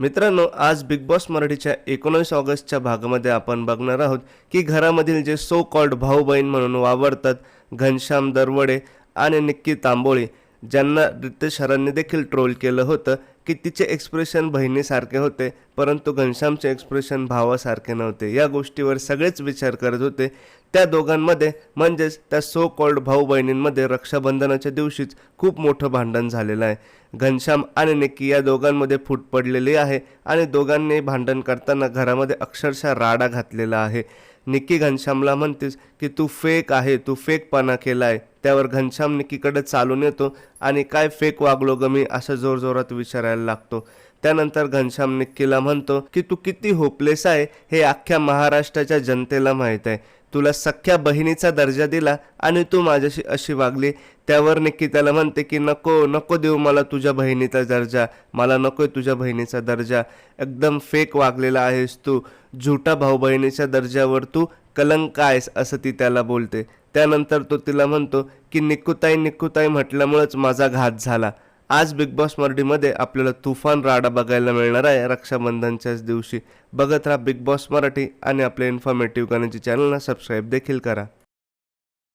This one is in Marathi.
मित्रांनो आज बिग बॉस मराठीच्या एकोणीस ऑगस्टच्या भागामध्ये आपण बघणार आहोत की घरामधील जे सो कॉल्ड भाऊ बहीण म्हणून वावरतात घनश्याम दरवडे आणि निक्की तांबोळी ज्यांना रितेश हरांनी देखील ट्रोल केलं होतं की तिचे एक्सप्रेशन बहिणीसारखे होते परंतु घनश्यामचे एक्सप्रेशन भावासारखे नव्हते. या गोष्टीवर सगळेच विचार करत होते. त्या दोघांमध्ये म्हणजेच त्या सो कॉल्ड भाऊ बहिणींमध्ये रक्षाबंधनाच्या दिवशीच खूप मोठं भांडण झालेलं आहे. घनश्याम आणि निक्की या दोघांमध्ये फूट पडलेली आहे आणि दोघांनी भांडण करताना घरामध्ये अक्षरशः राडा घातलेला आहे. निक्की घनश्यामला म्हणतेस की तू फेक आहे तू फेकपणा केला आहे त्यावर घनश्याम निकीकडे चालून येतो आणि काय फेक वागलो ग मी असं जोरजोरात विचारायला लागतो. त्यानंतर घनश्याम निक्कीला म्हणतो की तू किती होपलेस आहे हे अख्ख्या महाराष्ट्राच्या जनतेला माहीत आहे. तुला सख्ख्या बहिणीचा दर्जा दिला आणि तू माझ्याशी अशी वागली त्यावर निक्की त्याला म्हणते की नको नको देऊ मला तुझ्या बहिणीचा दर्जा. मला नकोय तुझ्या बहिणीचा दर्जा. एकदम फेक वागलेला आहेस तू. झुटा भाऊ बहिणीच्या दर्जावर तू कलंक आहेस असं ती त्याला बोलते. त्यानंतर तो तिला म्हणतो की निकुताई निकुताई म्हटल्यामुळेच माझा घात झाला. आज बिग बॉस मराठीमध्ये आपल्याला तुफान राडा बघायला मिळणार आहे रक्षाबंधनच्याच दिवशी. बघत राहा बिग बॉस मराठी आणि आपल्या इन्फॉर्मेटिव्ह करण्याची चॅनलला सबस्क्राईब देखील करा.